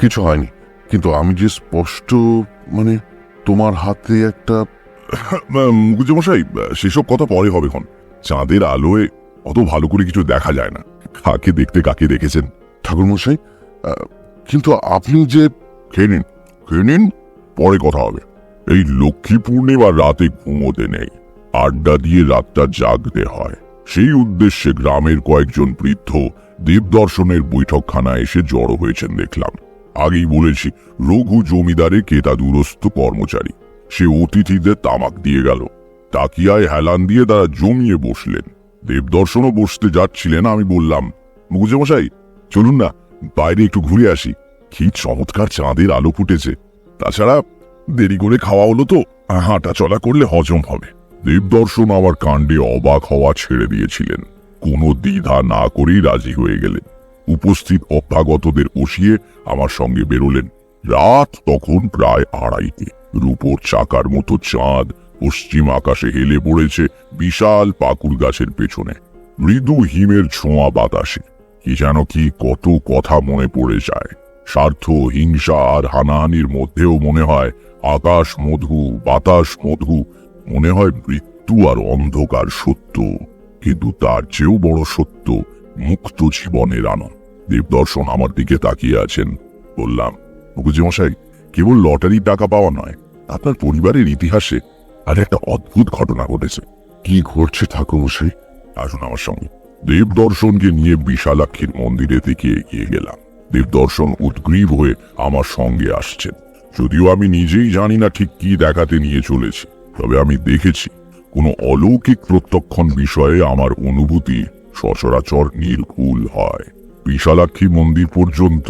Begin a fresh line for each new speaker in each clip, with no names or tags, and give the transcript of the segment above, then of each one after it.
কিছু হয়নি। কিন্তু আমি যে স্পষ্ট মানে তোমার হাতে একটা
মুখুজ্জমশাই সেসব কথা পরে হবে এখন। চাঁদের আলোয় অত ভালো করে কিছু দেখা যায় না। কাকে দেখতে কাকে দেখেছেন?
ঠাকুরমশাই কিন্তু আপনি যে
খেয়ে নিন খেয়ে নিন, পরে কথা হবে। এই লক্ষ্মী পূর্ণিমার রাতে ঘুমোতে নেই। আড্ডা দিয়ে রাতটা জাগতে হয়। সেই উদ্দেশ্যে গ্রামের কয়েকজন বৃদ্ধ দেবদর্শনের বৈঠকখানায় এসে জড়ো হয়েছেন দেখলাম। আগেই বলেছি, রঘু জমিদারে কেতা দূরস্থ কর্মচারী। সে অতিথিদের তামাক দিয়ে গেল। তাকিয়ায় হেলান দিয়ে তারা জমিয়ে বসলেন। দেবদর্শনও বসতে যাচ্ছিলেন, আমি বললাম মুখুজ্জমশাই চলুন না, বাইরে একটু ঘুরে আসি। কি চমৎকার চাঁদের আলো ফুটেছে। তাছাড়া দেরি করে খাওয়া হলো তো হাঁটা চলা করলে হজম হবে। দেবদর্শন আমার কাণ্ডে অবাক হওয়া ছেড়ে দিয়েছিলেন। কোনো দ্বিধা না করেই রাজি হয়ে গেলেন। উপস্থিত অভ্যাগতদের বসিয়ে আমার সঙ্গে বেরোলেন। রাত তখন প্রায় আড়াইটে রূপোর চাকার মতো চাঁদ পশ্চিম আকাশে হেলে পড়েছে বিশাল পাকুর গাছের পেছনে। মৃদু হিমের ছোঁয়া বাতাসে। কি যেন কি কত কথা মনে পড়ে যায়। স্বার্থ, হিংসা আর হানাহানির মধ্যেও মনে হয় আকাশ মধু, বাতাস মধু। মনে হয় মৃত্যু আর অন্ধকার সত্য। কিন্তু তার চেয়েও বড় সত্য মুক্ত জীবনের আনন্দ। দেবদর্শন আমার দিকে তাকিয়ে আছেন। বললাম মুখুজি মশাই, কেবল লটারির টাকা পাওয়া নয়, আপনার পরিবারের ইতিহাসে আর একটা অদ্ভুত ঘটনা ঘটেছে।
কি ঘটছে ঠাকুরমশাই?
আসুন আমার সঙ্গে। দেবদর্শনকে নিয়ে বিশালাক্ষীর মন্দিরে থেকে এগিয়ে গেলাম। দেবদর্শন উদ্গ্রীব হয়ে আমার সঙ্গে আসছেন। যদিও আমি নিজেই জানি না ঠিক কি দেখাতে নিয়ে চলেছি, তবে আমি দেখেছি কোনো অলৌকিক প্রত্যক্ষণ বিষয়ে আমার অনুভূতি সচরাচর নির্ভুল হয়। বিশালাক্ষী মন্দির পর্যন্ত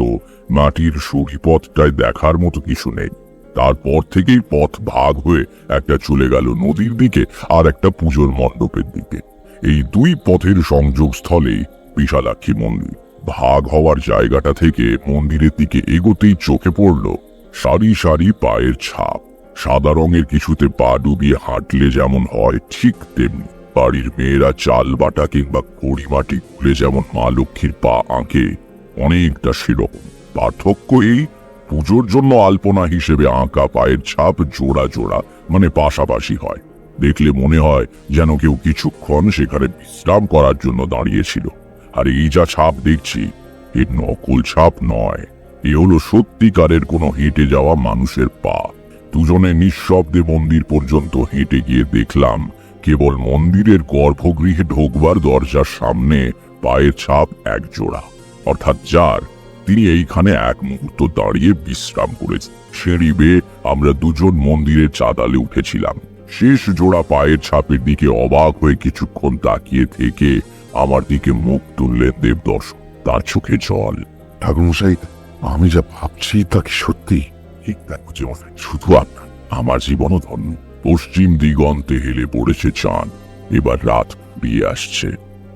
মাটির সুড়িপথটায় দেখার মতো কিছু নেই। তারপর থেকেই পথ ভাগ হয়ে একটা চলে গেল নদীর দিকে আর একটা পুজোর মণ্ডপের দিকে। এই দুই পথের সংযোগস্থলেই বিশালাক্ষী মন্দির। ভাগ হওয়ার জায়গাটা থেকে মন্দিরের দিকে এগোতেই চোখে পড়ল সারি সারি পায়ের ছাপ। সাদা রঙের কিছুতে পা ডুবিয়ে হাঁটলে যেমন হয় ঠিক তেমনি। বাড়ির মেয়েরা চাল বাটা কিংবা কড়ি মাটি খুলে যেমন মা লক্ষ্মীর পা আঁকে, অনেকটা সেরকম। পার্থক্য এই, পুজোর জন্য আলপনা হিসেবে আঁকা পায়ের ছাপ জোড়া জোড়া মানে পাশাপাশি হয়। দেখলে মনে হয় যেন কেউ কিছুক্ষণ সেখানে বিশ্রাম করার জন্য দাঁড়িয়েছিল। আর এই যা ছাপ দেখছি, এ নকল ছাপ নয়। এ হলো সত্যিকারের কোনো হেঁটে যাওয়া মানুষের পা। দুজনে নিঃশব্দে মন্দির পর্যন্ত হেঁটে গিয়ে দেখলাম কেবল মন্দিরের গর্ভগৃহে ঢোকবার দরজার সামনে পায়ের ছাপ এক জোড়া। অর্থাৎ যার তিনি এইখানে এক মুহূর্ত দাঁড়িয়ে বিশ্রাম করেছেন। সিঁড়ি বেয়ে আমরা দুজন মন্দিরের চাতালে উঠেছিলাম। শেষ জোড়া পায়ের ছাপের দিকে অবাক হয়ে কিছুক্ষণ তাকিয়ে থেকে আমার দিকে মুখ তুললেন দেবদর্শন। তার চোখে জল।
ঠাকুরমশাই আমি যা ভাবছি তা কি সত্যি?
ঠিক তাই শুধু আপনার আমার জীবনও ধন্য। পশ্চিম দিগন্তে হেলে পড়েছে চাঁদ। এবার রাত বিয়ে আসছে।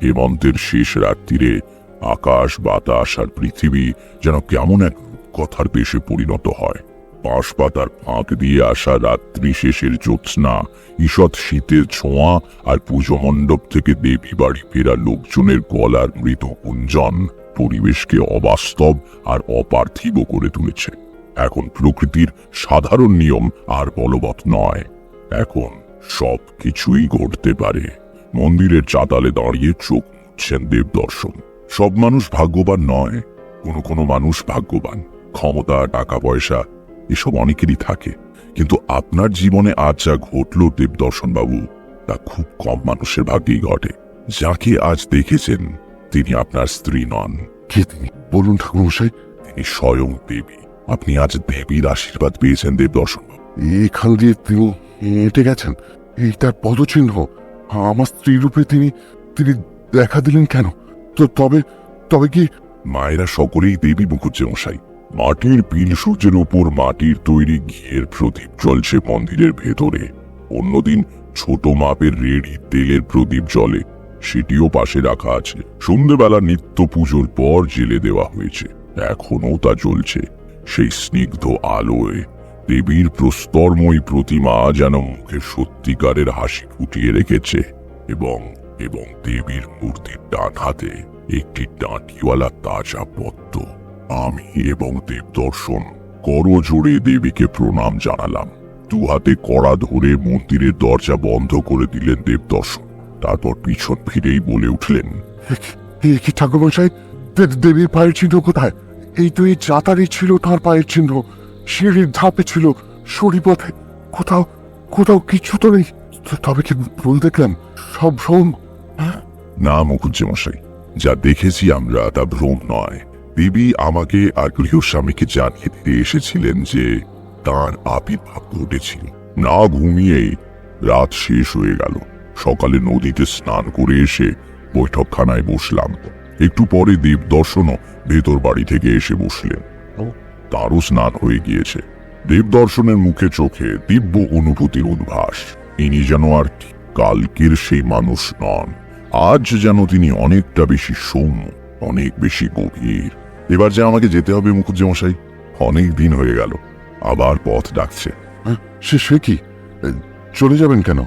হেমন্তের শেষ রাত্রিরে আকাশ, বাতাস আর পৃথিবী যেন কেমন এক কথার পেশে পরিণত হয়। বাঁশ পাতার ফাঁক দিয়ে আসা রাত্রি শেষের জ্যোৎস্না, ঈষৎ শীতের ছোঁয়া আর পুজো মণ্ডপ থেকে দেবী বাড়ি ফেরা লোকজনের গলার মৃত গুঞ্জন পরিবেশকে অবাস্তব আর অপার্থিব করে তুলেছে। এখন প্রকৃতির সাধারণ নিয়ম আর বলবৎ নয়। এখন সব কিছুই ঘটতে পারে। মন্দিরের চাতালে দাঁড়িয়ে চোখ মুচ্ছেন দেব দর্শন। সব মানুষ ভাগ্যবান নয় কোনো কোনো মানুষ ভাগ্যবান। ক্ষমতা টাকা পয়সা এসব অনেকেরই থাকে। কিন্তু আপনার জীবনে আজ যা ঘটল দেবদর্শন বাবু তা খুব কম মানুষের ভাগ্যেই ঘটে। যাকে আজ দেখেছেন তিনি আপনার স্ত্রী নন।
কে তিনি? বলুন ঠাকুরমশাই।
তিনি স্বয়ং দেবী। আপনি আজ দেবীর আশীর্বাদ পেয়েছেন দেবদর্শন বাবু।
এখান দিয়ে তিনি হেঁটে গেছেন। এই তার পদচিহ্ন। আমার স্ত্রী রূপে তিনি তিনি দেখা দিলেন কেন? তো তবে তবে কি
মায়েরা সকলেই দেবী মুখুজ্জে মশাই। মাটির পিল সূর্যের উপর মাটির তৈরি ঘিয়ের প্রদীপ জ্বলছে মন্দিরের ভেতরে। অন্যদিন ছোট মাপের রেডি তেলের প্রদীপ জ্বলে সেটিও পাশে রাখা আছে। সন্ধ্যেবেলা নিত্য পুজোর পর জেলে দেওয়া হয়েছে। এখনও তা জ্বলছে। সেই স্নিগ্ধ আলোয় দেবীর প্রস্তরময়ী প্রতিমা যেন মুখে সত্যিকারের হাসি ফুটিয়ে রেখেছে এবং এবং দেবীর মূর্তির ডান হাতে একটি ডাঁটিওয়ালা তাজা পদ্ম। আমি এবং দেবদর্শন করজোড়ে দেবীকে প্রণাম জানালাম। দু হাতে কড়া ধরে মন্দিরের দরজা বন্ধ করে দিলেন দেবদর্শন। তারপর পিছন ফিরেই বলে উঠলেন
কি ঠাকুরমশাই দেবীর পায়ের চিহ্ন কোথায়? এই তো এই চাতারি ছিল তার পায়ের চিহ্ন সিঁড়ির ধাপে ছিল সরিপথে। কোথাও কোথাও কিছু তো নেই। তবে কি ভুল দেখলাম? সব ভ্রম?
না মুখুজ্জে মশাই। যা দেখেছি আমরা তা ভ্রম নয়। দেবী আমাকে আর গৃহস্বামীকে জানিয়ে দিতে এসেছিলেন যে তার আবির্ভাব ঘটেছিল। না ঘুমিয়েই রাত শেষ হয়ে গেল। সকালে নদীতে স্নান করে এসে বৈঠকখানায় বসলাম। একটু পরে দেব দর্শনও ভেতর বাড়ি থেকে এসে বসলেন। তারও স্নান হয়ে গিয়েছে। দেব দর্শনের মুখে চোখে দিব্য অনুভূতির উদ্ভাস। ইনি যেন আর কালকের সেই মানুষ নন। আজ যেন তিনি অনেকটা বেশি সৌম্য অনেক বেশি গভীর। এবার যে আমাকে যেতে হবে মুখুজ্জে মশাই অনেক দিন হয়ে গেল আবার পথ ডাকছে।
হ্যাঁ, সে সে কি? চলে যাবেন কেন?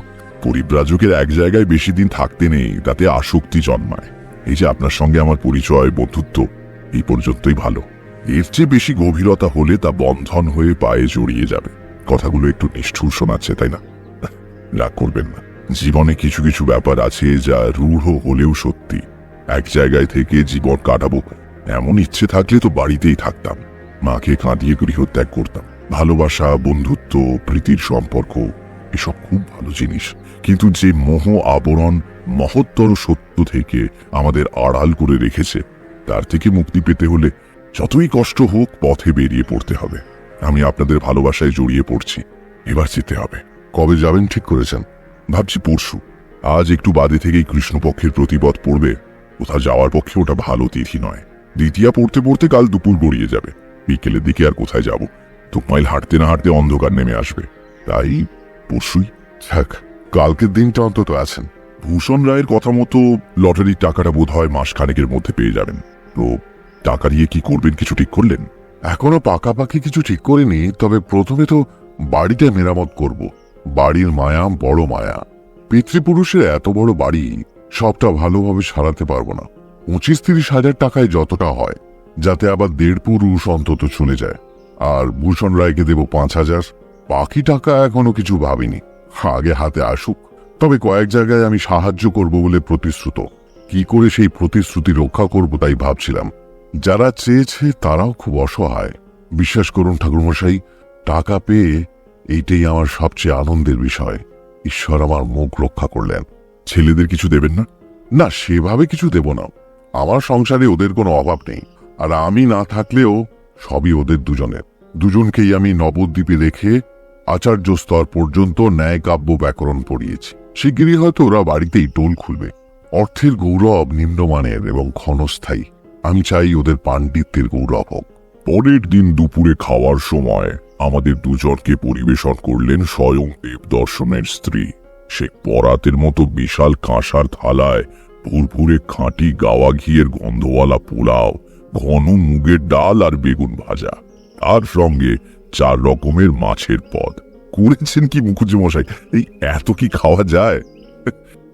পরিব্রাজকের এক জায়গায় বেশি দিন থাকতে নেই তাতে আসক্তি জন্মায়। এই যে আপনার সঙ্গে আমার পরিচয় বন্ধুত্ব এই পর্যন্তই ভালো। এর চেয়ে বেশি গভীরতা হলে তা বন্ধন হয়ে পায়ে জড়িয়ে যাবে। কথাগুলো একটু নিষ্ঠুর শোনাচ্ছে, তাই না? রাগ করবেন না। জীবনে কিছু কিছু ব্যাপার আছে যা রূঢ় হলেও সত্যি। এক জায়গায় থেকে জীবন কাটাবো। এমন ইচ্ছে থাকলে তো বাড়িতেই থাকতাম। মাকে কাঁদিয়ে গৃহত্যাগ করতাম। ভালোবাসা, বন্ধুত্ব, প্রীতির সম্পর্ক, এসব খুব ভালো জিনিস। কিন্তু যে মোহ আবরণ, মহত্তর সত্য থেকে আমাদের আড়াল করে রেখেছে, তার থেকে মুক্তি পেতে হলে যতই কষ্ট হোক পথে বেরিয়ে পড়তে হবে। আমি আপনাদের ভালোবাসায় জড়িয়ে পড়ছি। এবার যেতে হবে।
কবে যাবেন ঠিক করেছেন।
ভাবছি পরশু। আজ একটু বাদে থেকেই কৃষ্ণপক্ষের প্রতিপদ পড়বে। কোথাও যাওয়ার পক্ষে ওটা ভালো তিথি নয়। দ্বিতীয়া পড়তে পড়তে কাল দুপুর গড়িয়ে যাবে। বিকেলের দিকে আর কোথায় যাব? দু হাঁটতে না হাঁটতে অন্ধকার নেমে আসবে। তাই পরশুই?
থাক, কালকের দিনটা অন্তত আছেন।
ভূষণ রায়ের কথা মতো লটারির টাকাটা বোধ হয় মাস খানেকের মধ্যে পেয়ে যাবেন। তো টাকা দিয়ে কি করবেন কিছু ঠিক করলেন?
এখনও পাকাপাকি কিছু ঠিক করিনি, তবে প্রথমে তো বাড়িটা মেরামত করব। বাড়ির মায়া বড় মায়া। পিতৃপুরুষের এত বড় বাড়ি, সবটা ভালোভাবে সারাতে পারব না। পঁচিশ তিরিশ হাজার টাকায় যতটা হয়, যাতে আবার দেড় পুরুষ অন্তত চলে যায়। আর ভূষণ রায়কে দেব পাঁচ হাজার, বাকি টাকা এখনও কিছু ভাবিনি। আগে হাতে আসুক। তবে কয়েক জায়গায় আমি সাহায্য করব বলে প্রতিশ্রুত। কি করে সেই প্রতিশ্রুতি রক্ষা করব তাই ভাবছিলাম। যারা চেয়েছে তারাও খুব অসহায়। বিশ্বাস করুন ঠাকুরমশাই, টাকা পেয়ে এইটাই আমার সবচেয়ে আনন্দের বিষয়। ঈশ্বর আমার মুখ রক্ষা করলেন।
ছেলেদের কিছু দেবেন না?
না, সেভাবে কিছু দেব না। আমার সংসারে ওদের কোনো অভাব নেই। আর আমি না থাকলেও সবই ওদের দুজনের। দুজনকেই আমি নবদ্বীপে রেখে আচার্য স্তর পর্যন্ত ন্যায় কাব্য ব্যাকরণ পড়িয়েছি। শিগগিরই হয়তো ওরা বাড়িতেই টোল খুলবে। অর্থের গৌরব নিম্নমানের এবং ক্ষণস্থায়ী। আমি চাই ওদের পাণ্ডিত্যের গৌরব হোক।
পরের দিন দুপুরে খাওয়ার সময় আমাদের দুজনকে পরিবেশন করলেন স্বয়ং দেব দর্শনের স্ত্রী। সে পরাতের মতো বিশাল কাঁসার থালায় ভুরভুরে খাঁটি গাওয়া ঘিয়ের গন্ধওয়ালা পোলাও, ঘন মুগের ডাল আর বেগুন ভাজা। তার সঙ্গে চার রকমের মাছের পদ। করেছেন কি মুখুজ্জি মশাই এই এত কি খাওয়া যায়?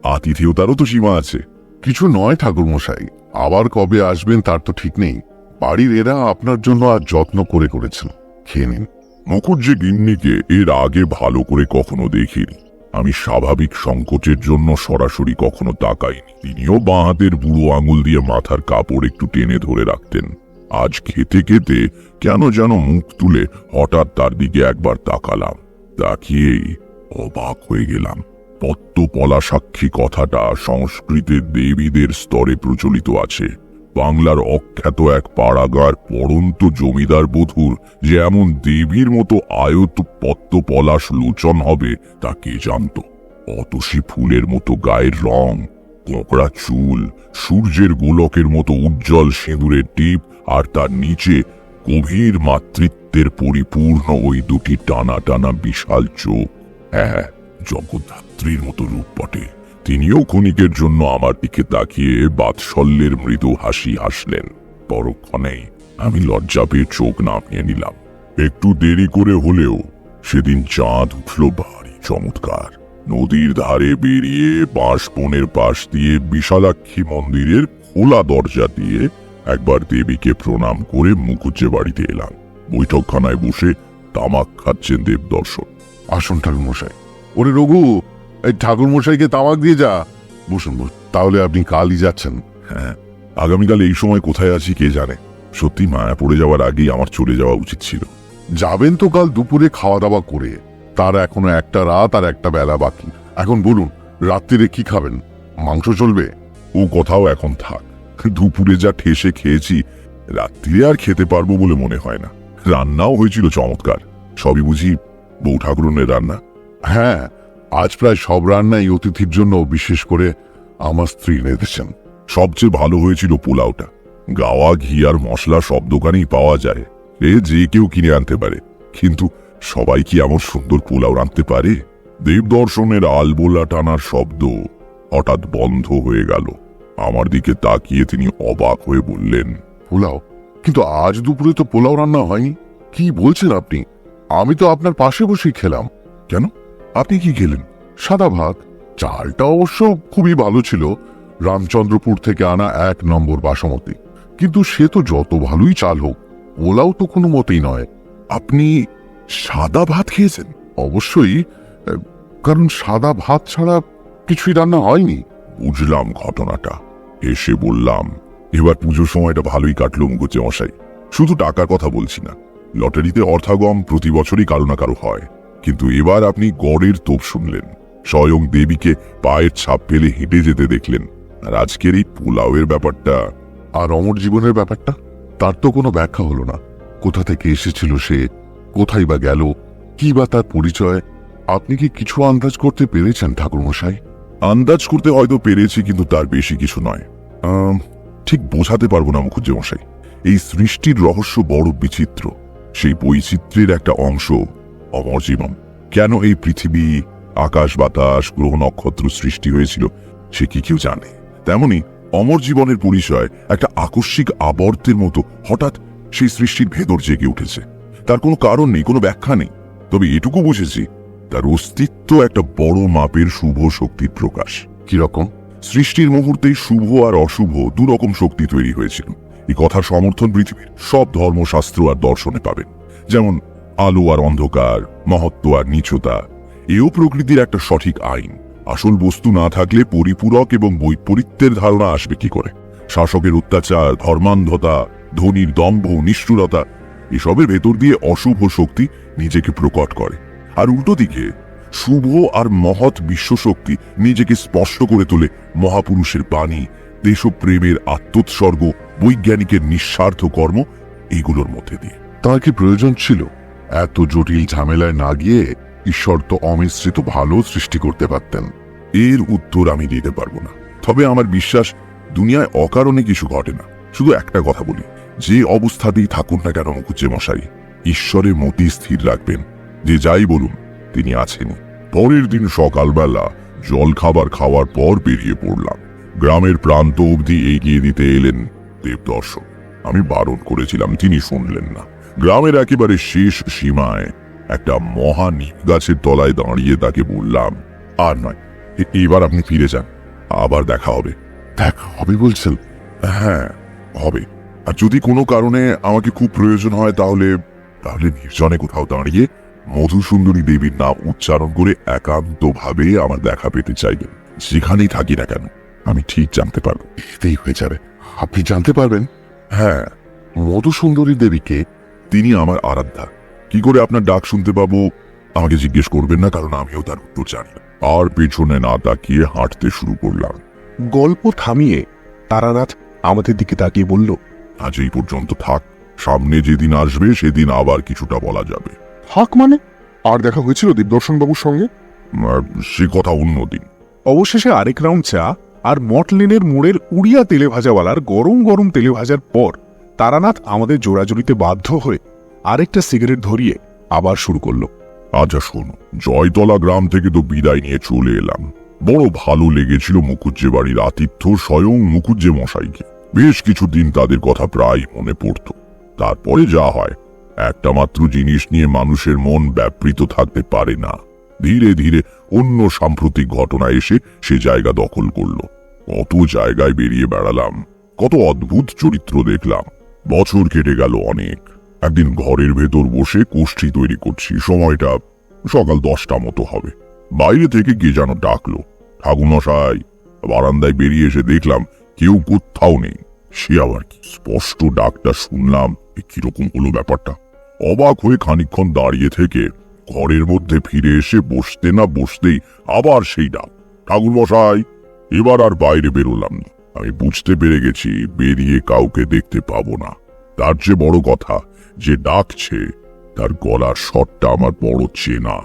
আতিথেয়তারও তো সীমা আছে।
কিছু নয় ঠাকুরমশাই আবার কবে আসবেন তার তো ঠিক নেই। বাড়ির এরা আপনার জন্য আর যত্ন করে করেছেন। খেয়ে নিন।
মুখুজ্জি গিন্নিকে এর আগে ভালো করে কখনো দেখিনি, আমি স্বাভাবিক সংকোচের জন্য সরাসরি কখনো তাকাইনি। তিনিও বাঁ হাতের বুড়ো আঙুল দিয়ে মাথার কাপড় একটু টেনে ধরে রাখতেন। আজ খেতে খেতে কেন যেন মুখ তুলে হঠাৎ তার দিকে একবার তাকালাম। তাকিয়েই অবাক হয়ে গেলাম। পত্ত পলা সাক্ষী কথাটা সংস্কৃতের দেবীদের স্তরে প্রচলিত আছে। বাংলার অখ্যাত এক পাড়াগার পড়ন্ত জমিদার বধূর যে এমন দেবীর মতো আয়ত পত্ত পলাশ লোচন হবে তা কে জানত? অতসী ফুলের মতো গায়ের রং, কোঁকড়া চুল, সূর্যের গোলকের মতো উজ্জ্বল সিঁদুরের টিপ আর তার নিচে গভীর মাতৃত্বের পরিপূর্ণ ওই দুটি টানা টানা বিশাল চোখ। হ্যাঁ জগদ্ধাত্রীর মতো রূপ বটে। তিনিও ক্ষণিকের জন্য আমার দিকে তাকিয়ে বাৎসল্যের মৃদু হাসি হাসলেন। পরক্ষণেই আমি লজ্জা পেয়ে চোখ নামিয়ে নিলাম। একটু দেরি করে হলেও সেদিন চাঁদ উঠল ভারী চমৎকার। নদীর ধারে বেরিয়ে বাঁশ বনের পাশ দিয়ে বিশালাক্ষী মন্দিরের খোলা দরজা দিয়ে একবার দেবীকে প্রণাম করে মুখুজ্জে বাড়িতে এলাম। বৈঠকখানায় বসে তামাক খাচ্ছেন দেবদর্শন।
আসুন ঠাকুর মশাই ওরে রঘু, এই ঠাকুর মশাইকে তামাক দিয়ে যা। বসুন। তাহলে আপনি কালই যাচ্ছেন।
হ্যাঁ আগামীকাল এই সময় কোথায় আছি কে জানে? সত্যি মায়া পড়ে যাওয়ার আগেই আমার চলে যাওয়া উচিত ছিল।
যাবেন তো কাল দুপুরে খাওয়া দাওয়া করে। তার এখনও একটা রাত আর একটা বেলা বাকি। এখন বলুন, রাত্রিরে কি খাবেন? মাংস চলবে?
ও কথাও এখন থাক। দুপুরে যা ঠেসে খেয়েছি, রাত্রিরে আর খেতে পারব বলে মনে হয় না। রান্নাও হয়েছিল চমৎকার। সবই বুঝি বউ ঠাকুরনের রান্না।
হ্যাঁ আজ প্রায় সব রান্নাই অতিথির জন্য বিশেষ করে আমার স্ত্রী এনেছেন।
সবচেয়ে ভালো হয়েছিল পোলাওটা। গাওয়া, ঘি আর মশলা সব দোকানেই পাওয়া যায়। এ যে কেউ কিনে আনতে পারে। কিন্তু সবাই কি এমন সুন্দর পোলাও রাঁধতে পারে? দেবদর্শনের আলবোলা টানার শব্দ হঠাৎ বন্ধ হয়ে গেল। আমার দিকে তাকিয়ে তিনি অবাক হয়ে বললেন,
পোলাও? কিন্তু আজ দুপুরে তো পোলাও রান্না হয়নি। কি বলছেন আপনি? আমি তো আপনার পাশে বসেই খেলাম।
কেন? আপনি কি খেলেন?
সাদা ভাত? চালটা অবশ্য খুবই ভালো ছিল। রামচন্দ্রপুর থেকে আনা এক নম্বর বাসমতি। কিন্তু সে তো যত ভালোই চাল হোক ওলাও তো কোনো মতেই নয়।
আপনি সাদা ভাত খেয়েছেন?
অবশ্যই। কারণ সাদা ভাত ছাড়া কিছুই রান্না হয়নি।
বুঝলাম ঘটনাটা। এসে বললাম, এবার পুজোর সময়টা ভালোই কাটলো মুখুজ্জে মশাই শুধু টাকার কথা বলছি না। লটারিতে অর্থাগম প্রতি বছরই কারও না কারও হয়। কিন্তু এবার আপনি গড়ের তোপ শুনলেন। স্বয়ং দেবীকে পায়ের ছাপ ফেলে হেঁটে যেতে দেখলেন। আর আজকের এই পোলাওয়ের ব্যাপারটা?
আর অমর জীবনের ব্যাপারটা? তার তো কোনো ব্যাখ্যা হলো না। কোথা থেকে এসেছিল সে? কোথায় বা গেল? কি বা তার পরিচয়? আপনি কি কিছু আন্দাজ করতে পেরেছেন ঠাকুরমশাই?
আন্দাজ করতে হয়তো পেরেছি কিন্তু তার বেশি কিছু নয়। ঠিক বোঝাতে পারব না মুখুজ্জে মশাই এই সৃষ্টির রহস্য বড় বিচিত্র। সেই বৈচিত্র্যের একটা অংশ অমর জীবন কেন এই পৃথিবী আকাশ বাতাস গ্রহ নক্ষত্র সৃষ্টি হয়েছিল সে কি কেউ জানে? তেমনি অমর জীবনের পরিচয় একটা আকস্মিক আবর্তের মতো হঠাৎ সেই সৃষ্টির ভেতর জেগে উঠেছে। তার কোনো কারণ নেই কোনো ব্যাখ্যা নেই। তবে এটুকু বুঝেছি তার অস্তিত্ব একটা বড় মাপের শুভ শক্তির প্রকাশ।
কীরকম
সৃষ্টির মুহূর্তেই শুভ আর অশুভ দুরকম শক্তি তৈরি হয়েছিল। এই কথার সমর্থন পৃথিবীর সব ধর্মশাস্ত্র আর দর্শনে পাবেন। যেমন আলো আর অন্ধকার, মহত্ব আর নিচতা, এও প্রকৃতির একটা সঠিক আইন। আসল বস্তু না থাকলে পরিপূরক এবং বৈপরীত্যের ধারণা আসবে কি করে? শাসকের অত্যাচার, ধর্মান্ধতা, ধনির দম্ভ, নিষ্ঠুরতা, এসবের ভেতর দিয়ে অশুভ শক্তি নিজেকে প্রকট করে। আর উল্টো দিকে, শুভ আর মহৎ বিশ্বশক্তি নিজেকে স্পষ্ট করে তোলে মহাপুরুষের বাণী, দেশপ্রেমের আত্মোৎসর্গ, বৈজ্ঞানিকের নিঃস্বার্থ কর্ম, এগুলোর মধ্যে দিয়ে।
তার কি প্রয়োজন ছিল? এত জটিল ঝামেলায় না গিয়ে ঈশ্বর তো অমিশ্রিত ভালো সৃষ্টি করতে পারতেন।
এর উত্তর আমি দিতে পারব না। তবে আমার বিশ্বাস, দুনিয়ায় অকারণে কিছু ঘটে না। শুধু একটা কথা বলি, যে অবস্থাতেই থাকুন না কেন মুখুজ্জে মশাই। ঈশ্বরের মতি স্থির রাখবেন। যে যাই বলুন, তিনি আছেনই পরের দিন সকালবেলা জল খাবার খাওয়ার পর বেরিয়ে পড়লাম। গ্রামের প্রান্ত অবধি এগিয়ে দিতে এলেন দেবদর্শন। আমি বারণ করেছিলাম, তিনি শুনলেন না। গ্রামের একেবারে শেষ সীমায় একটা মহা নিম গাছের তলায় দাঁড়িয়ে তাকে বললাম, আর নয় এবার আপনি ফিরে যান, আবার দেখা হবে।
দেখা, হবে বলছেন
হ্যাঁ হবে। আর যদি কোনো কারণে আমাকে খুব প্রয়োজন হয় তাহলে তাহলে নির্জনে কোথাও দাঁড়িয়ে মধুসুন্দরী দেবীর নাম উচ্চারণ করে একান্তভাবে আমার দেখা পেতে চাইবেন যেখানেই থাকি না কেন, আমি ঠিক জানতে পারব,
এতেই হয়ে যাবে। আপনি জানতে পারবেন?
হ্যাঁ
মধুসুন্দরী দেবীকে
তিনি আমার আরাধ্যা। কি করে আপনার ডাক শুনতে পাবো? আমাকে জিজ্ঞেস করবেন না কারণ আমিও তার উত্তর জানি আর পেছনে না তাকিয়ে হাঁটতে শুরু করলাম।
গল্প থামিয়ে তারানাথ আমাদের দিকে তাকিয়ে বলল
আজ এই পর্যন্ত থাক। সামনে যেদিন আসবে সেদিন আবার কিছুটা বলা যাবে।
থাক মানে? আর দেখা হয়েছিল দেবদর্শন বাবুর সঙ্গে
সে কথা অন্যদিন
অবশেষে আরেক রাউন্ড চা আর মটলেনের মোড়ের উড়িয়া তেলে ভাজাওয়ালার গরম গরম তেলে ভাজার পর তারানাথ আমাদের জোড়াজুড়িতে বাধ্য হয়ে আরেকটা সিগারেট ধরিয়ে আবার শুরু করল।
আচ্ছা শোনো, জয়তলা গ্রাম থেকে তো বিদায় নিয়ে চলে এলাম। বড় ভালো লেগেছিল মুকুজ্জে বাড়ির আতিথ্য স্বয়ং মুকুজ্জে মশাইকে বেশ কিছুদিন তাদের কথা প্রায় মনে পড়ত। তারপরে যা হয়, একটা মাত্র জিনিস নিয়ে মানুষের মন ব্যাপৃত থাকতে পারে না। ধীরে ধীরে অন্য সাম্প্রতিক ঘটনা এসে সে জায়গা দখল করল। কত জায়গায় বেরিয়ে বেড়ালাম, কত অদ্ভুত চরিত্র দেখলাম। বছর কেটে গেল অনেক। একদিন ঘরের ভেতর বসে কোষ্ঠী তৈরি করছি। সময়টা সকাল দশটা মতো হবে। বাইরে থেকে কে যেন ডাকলো। ঠাকুমশাই বারান্দায় বেরিয়ে এসে দেখলাম কেউ কোথাও নেই। সে আবার কি? স্পষ্ট ডাকটা শুনলাম। কীরকম হলো ব্যাপারটা? অবাক হয়ে খানিকক্ষণ দাঁড়িয়ে থেকে ঘরের মধ্যে ফিরে এসে বসতে না বসতেই আবার সেই ডাক। ঠাকুর মশাই এবার আর বাইরে বেরোলাম না। আমি বুঝতে পেরে গেছি বেরিয়ে কাউকে দেখতে পাবো না। তার যে বড় কথা, যে ডাকছে, তার গলার স্বরটা আমার বড় চেনা।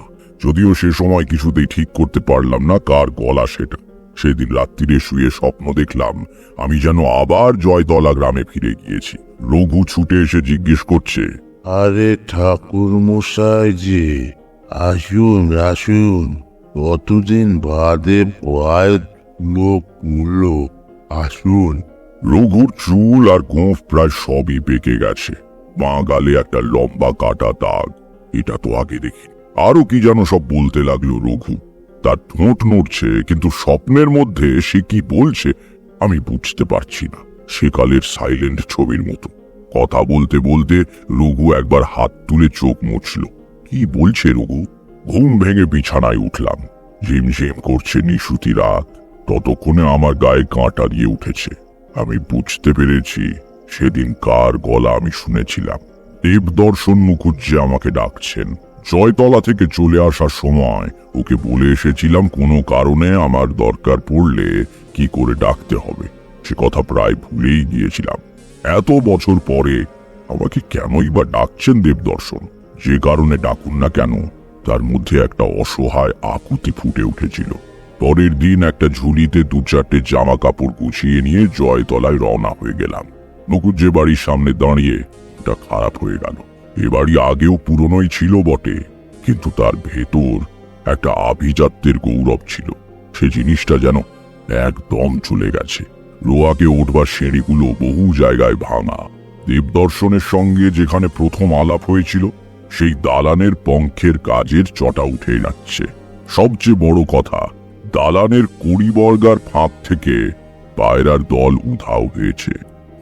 যদিও সে সময় কিছুতেই ঠিক করতে পারলাম না কার গলা সেটা। সেদিন রাত্রিরে শুয়ে স্বপ্ন দেখলাম, আমি যেন আবার জয়দলা গ্রামে ফিরে গিয়েছি। রঘু ছুটে এসে জিজ্ঞেস করছে,
আরে ঠাকুর মশাই যে, আসুন আসুন। কতদিন বাদে ভয় লোক উঠল আসুন
রঘুর চুল আর গোঁফ প্রায় সবই পেকে গেছে। বাঁ গালে একটা লম্বা কাটা দাগ। এটা তো আগে দেখি। আরও কি যেন সব বলতে লাগল রঘু। তার ঠোঁট নড়ছে, কিন্তু স্বপ্নের মধ্যে সে কি বলছে আমি বুঝতে পারছি না। সেকালের সাইলেন্ট ছবির মতো। কথা বলতে বলতে রঘু একবার হাত তুলে চোখ মুছল। কি বলছে রঘু? ঘুম ভেঙে বিছানায় উঠলাম। ঝিমঝিম করছে নিশুতি রাত। ততক্ষণে আমার গায়ে কাঁটা দিয়ে উঠেছে। আমি বুঝতে পেরেছি সেদিন কার গলা আমি শুনেছিলাম। দেবদর্শন মুখুজ্জি আমাকে ডাকছেন। জয়তলা থেকে চলে আসার সময় ওকে বলে এসেছিলাম, কোনো কারণে আমার দরকার পড়লে কি করে ডাকতে হবে? সে কথা প্রায় ভুলেই গিয়েছিলাম। এত বছর পরে আমাকে কেনই বা ডাকছেন দেবদর্শন? যে কারণে ডাকুন না কেন? তার মধ্যে একটা অসহায় আকুতি ফুটে উঠেছিল। পরের দিন একটা ঝুলিতে দু চারটে জামা কাপড় গুছিয়ে নিয়ে জয়তলায় রওনা হয়ে গেলাম। যে বাড়ির সামনে দাঁড়িয়ে এটা খারাপ হয়ে গেল। এ বাড়ি আগেও পুরনোই ছিল বটে, কিন্তু তার ভেতর একটা আভিজাত্যের গৌরব ছিল। সে জিনিসটা যেন একদম চলে গেছে। রোয়াকে উঠবার সিঁড়িগুলো বহু জায়গায় ভাঙা। দেবদর্শনের সঙ্গে যেখানে প্রথম আলাপ হয়েছিল, সেই দালানের পঙ্খের কাজের চটা উঠে যাচ্ছে। সবচেয়ে বড় কথা দালানের কুড়ি বর্গার ফাঁক থেকে পায়রার দল উধাও হয়েছে।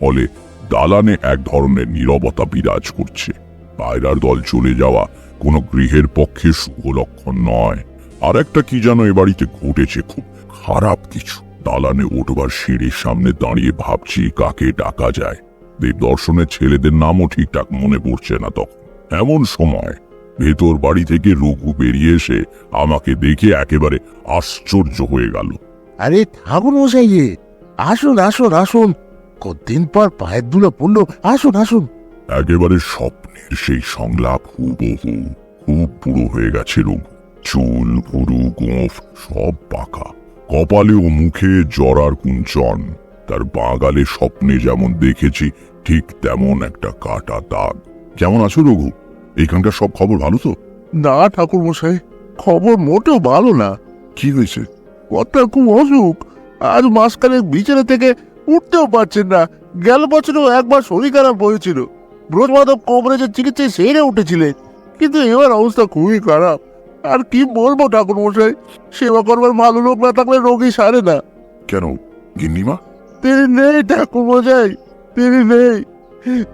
ফলে দালানে এক ধরনের নীরবতা বিরাজ করছে। পায়রার দল চলে যাওয়া কোনো গৃহের পক্ষে শুভ লক্ষণ নয়। আর একটা কি যেন এ বাড়িতে ঘটেছে, খুব খারাপ কিছু। দালানে উঠবার সিঁড়ির সামনে দাঁড়িয়ে ভাবছি কাকে ডাকা যায়। দেবদর্শনের ছেলেদের নামও ঠিকঠাক মনে পড়ছে না তখন। এমন সময় ভেতর বাড়ি থেকে রঘু বেরিয়ে এসে আমাকে দেখে একেবারে আশ্চর্য হয়ে গেল।
আরে ঠাকুর মশাই যে আসুন আসুন আসুন। কতদিন পর পায়ের দুলো পড়ল আসুন আসুন।
একেবারে স্বপ্নের সেই সংলাপ হুবহু খুব বুড়ো হয়ে গেছে রঘু। চুল ভুরু গোঁফ সব পাকা। কপালে ও মুখে জরার কুঞ্চন। তার বাগালে স্বপ্নে যেমন দেখেছি ঠিক তেমন একটা কাটা দাগ। কেমন আছো রঘু? এখানকার সব খবর ভালো তো?
না ঠাকুর মশাই খবর মোটেও ভালো না।
কি হয়েছে?
কর্তার খুব অসুখ। আজ মাসখানেক বিছানা থেকে উঠতেও পারছেন না। গেল বছরও একবার শরীর খারাপ হয়েছিল। ব্রজমাধব কবরেজের চিকিৎসায় সেরে উঠেছিলেন। কিন্তু এবার অবস্থা খুবই খারাপ। আর কি বলব ঠাকুর মশাই সেবা করবার ভালো লোক না থাকলে রোগী সারে না।
কেন? গিন্নিমা?
তিনি নেই ঠাকুর মশাই তিনি নেই।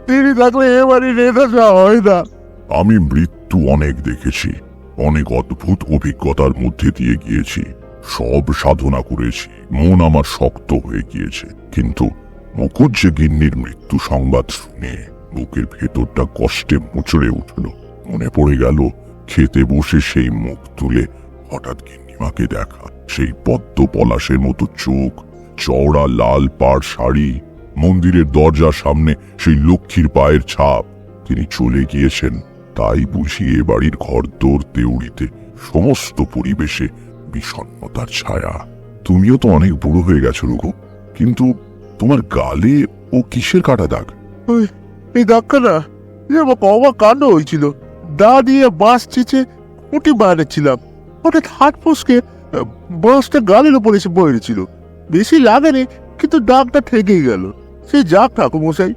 তিনি থাকলে এবারই নেতা হয় না।
আমি মৃত্যু অনেক দেখেছি, অনেক অদ্ভুত অভিজ্ঞতার মধ্যে দিয়ে গিয়েছি। সব সাধনা করেছি, মন আমার শক্ত হয়ে গিয়েছে। কিন্তু মুখুজ্জে গিন্নির মৃত্যু সংবাদ শুনে বুকের ভেতরটা কষ্টে মুচড়ে উঠল। মনে পড়ে গেল, খেতে বসে সেই মুখ তুলে হঠাৎ গিন্নিমাকে দেখা, সেই পদ্ম পলাশের মতো চোখ, চওড়া লাল পাড় শাড়ি, মন্দিরের দরজার সামনে সেই লক্ষ্মীর পায়ের ছাপ। তিনি চলে গিয়েছেন তাই বুঝি এ বাড়ির ঘরদোর দেউড়িতে সমস্ত পরিবেশে বিষণ্ণতার ছায়া। তুমিও তো অনেক বুড়ো হয়ে গেছো, রঘু। কিন্তু তোমার গালে ও কিসের কাটা দাগ?
এই ধাক্কা না কবা কাণ্ড হয়েছিল। দা দিয়ে বাঁশ চিচে খুঁটি বানিয়েছিলাম। হঠাৎ হাট ফসকে বাঁশটা গালের উপর এসে পড়েছিল বেশি লাগেনি, কিন্তু দাগটা ঠেকেই গেল। সে যাক ঠাকুর মশাই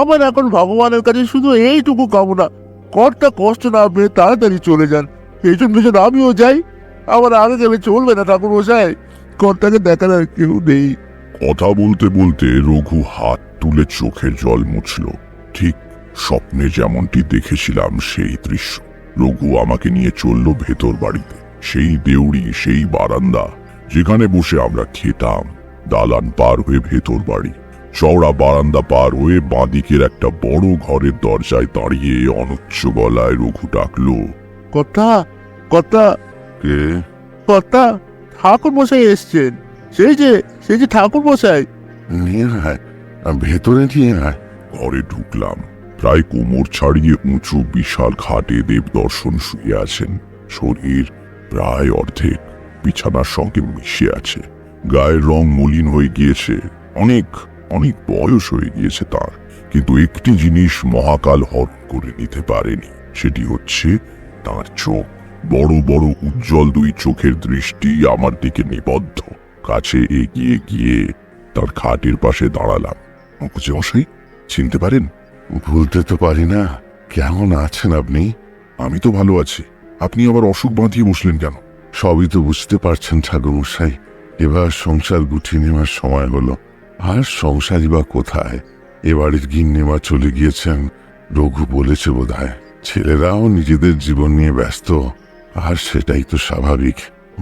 আমার এখন ভগবানের কাছে শুধু এইটুকু কামনা। কর্তা কষ্ট না পেয়ে তাড়াতাড়ি চলে যান। পেছন পেছন আমিও যাই। আমার আগে গেলে চলবে না ঠাকুর মশাই কর্তাকে দেখার আর কেউ নেই।
কথা বলতে বলতে রঘু হাত তুলে চোখের জল মুছল। ঠিক স্বপ্নে যেমনটি দেখেছিলাম সেই দৃশ্য। রঘু আমাকে নিয়ে চলল ভেতর বাড়িতে। সেই দেউড়ি, সেই বারান্দা, যেখানে বসে আমরা খেতাম। দালান পার হয়ে ভেতর বাড়ি। চওড়া বারান্দা পার হয়ে বাঁদিকের একটা বড় ঘরের দরজায় দাঁড়িয়ে অনুচ্চ গলায় রঘু ডাকলো
কথা কথা
কে?
কথা ঠাকুর মশাই এসছেন। সেই যে সেই যে ঠাকুর মশাই।
নিয়ে আয় ভেতরে নিয়ে আয়
ঘরে ঢুকলাম। প্রায় কোমর ছাড়িয়ে উঁচু বিশাল খাটে দেব দর্শন শুয়ে আছেন। শরীর প্রায় অর্ধেক বিছানার সঙ্গে মিশে আছে। গায়ের রং মলিন হয়ে গিয়েছে। অনেক অনেক বয়স হয়ে গিয়েছে তার কিন্তু একটি জিনিস মহাকাল হরণ করে নিতে পারেনি। সেটি হচ্ছে তার চোখ। বড় বড় উজ্জ্বল দুই চোখের দৃষ্টি আমার দিকে নিবদ্ধ। কাছে এগিয়ে গিয়ে তার খাটের পাশে দাঁড়ালাম। মশাই চিনতে পারেন?
ভুলতে তো পারি না। কেমন আছেন আপনি?
আমি তো ভালো আছি। আপনি আবার অসুখ বাঁধিয়ে বসলেন কেন?
সবই তো বুঝতে পারছেন ঠাকুর মশাই এবার সংসার গুছিয়ে নেওয়ার সময় হলো। আর সংসারই বা কোথায়? এ এবারের গিন্নেমা চলে গিয়েছেন। রঘু বলেছে বোধ ছেলেরাও নিজেদের জীবন নিয়ে ব্যস্ত। আর সেটাই তো স্বাভাবিক।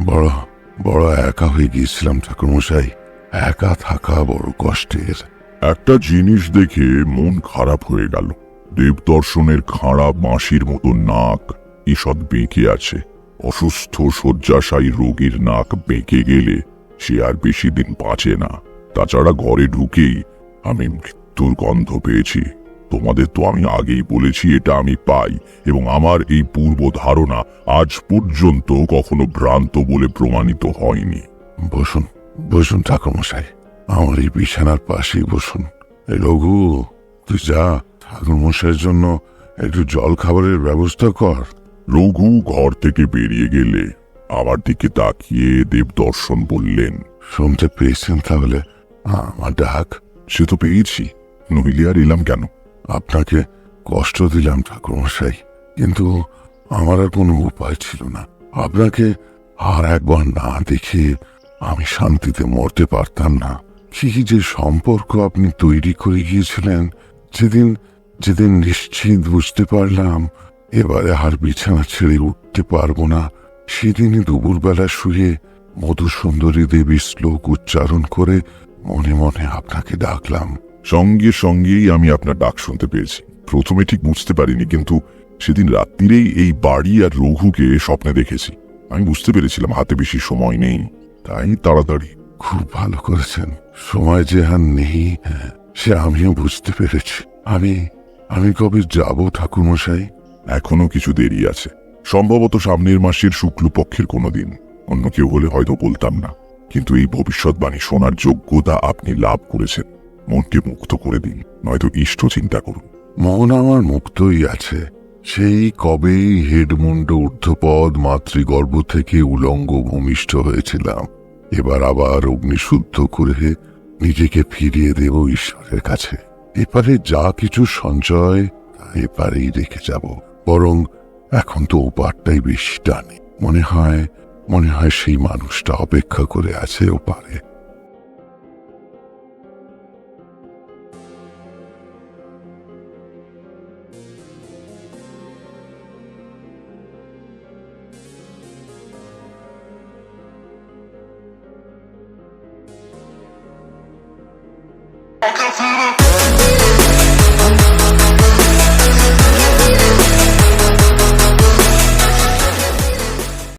বড় বড় একা হয়ে গিয়েছিলাম ঠাকুরমশাই। একা থাকা বড় কষ্টের।
একটা জিনিস দেখে মন খারাপ হয়ে গেল। দেবদর্শনের খাড়া বাঁশির মতো নাক ঈষৎ বেঁকে আছে। অসুস্থ শয্যাশায়ী রোগীর নাক বেঁকে গেলে সে আর বেশি দিন বাঁচে না। তাছাড়া ঘরে ঢুকেই আমি মৃত্যুর গন্ধ পেয়েছি। তোমাদের তো আমি আগেই বলেছি এটা আমি পাই এবং আমার এই পূর্ব ধারণা আজ পর্যন্ত কখনো ভ্রান্ত বলে প্রমাণিত হয়নি।
বসুন বসুন ঠাকুরমশাই। আমার এই বিছানার পাশেই বসুন। রঘু তুই যা ঠাকুরমশাইয়ের জন্য একটু জল খাবারের ব্যবস্থা কর।
রঘু ঘর থেকে বেরিয়ে গেলে আমার দিকে তাকিয়ে দেব দর্শন বললেন
শুনতে পেয়েছেন তাহলে? আমার ডাক
সে তো পেয়েছি। নইলে আর এলাম কেন?
আপনাকে কষ্ট দিলাম ঠাকুরমশাই, কিন্তু আমার আর কোনো উপায় ছিল না। আপনাকে আর একবার না দেখে আমি শান্তিতে মরতে পারতাম না। কি যে সম্পর্ক আপনি তৈরি করে গিয়েছিলেন, যেদিন যেদিন নিশ্চিত বুঝতে পারলাম, এবারে আর বিছানা ছেড়ে উঠতে পারব না। সেদিনই দুপুরবেলা শুয়ে মধুসুন্দরী দেবী শ্লোক উচ্চারণ করে মনে মনে আপনাকে ডাকলাম।
সঙ্গে সঙ্গেই আমি আপনার ডাক শুনতে পেয়েছি। প্রথমে ঠিক বুঝতে পারিনি, কিন্তু সেদিন রাত্রিরেই এই বাড়ি আর রঘুকে স্বপ্নে দেখেছি। আমি বুঝতে পেরেছিলাম, হাতে বেশি সময় নেই। তাই তাড়াতাড়ি
খুব ভালো করেছেন। সময় যে আর নেই, সে আমিও বুঝতে পেরেছি। আমি আমি কবে যাব ঠাকুরমশাই?
এখনও কিছু দেরি আছে। সম্ভবত সামনের মাসের শুক্লপক্ষের কোনো দিন অন্য কেউ হলে হয়তো বলতাম না। কিন্তু এই ভবিষ্যৎবাণী শোনার যোগ্যতা আপনি লাভ করেছেন। মনকে মুক্ত করে দিন, নয়তো ইষ্ট চিন্তা করুন।
মন আমার মুক্তই আছে। সেই কবেই হেডমুন্ড ঊর্ধ্বপদ মাতৃগর্ভ থেকে উলঙ্গ ভূমিষ্ঠ হয়েছিলাম। এবার আবার অগ্নিশুদ্ধ করে নিজেকে ফিরিয়ে দেব ঈশ্বরের কাছে। এপারে যা কিছু সঞ্চয়, এপারেই রেখে যাব। বরং এখন তো ওপারটাই বেশি টানে। মনে হয় মনে হয় সেই মানুষটা অপেক্ষা করে আছে ওপারে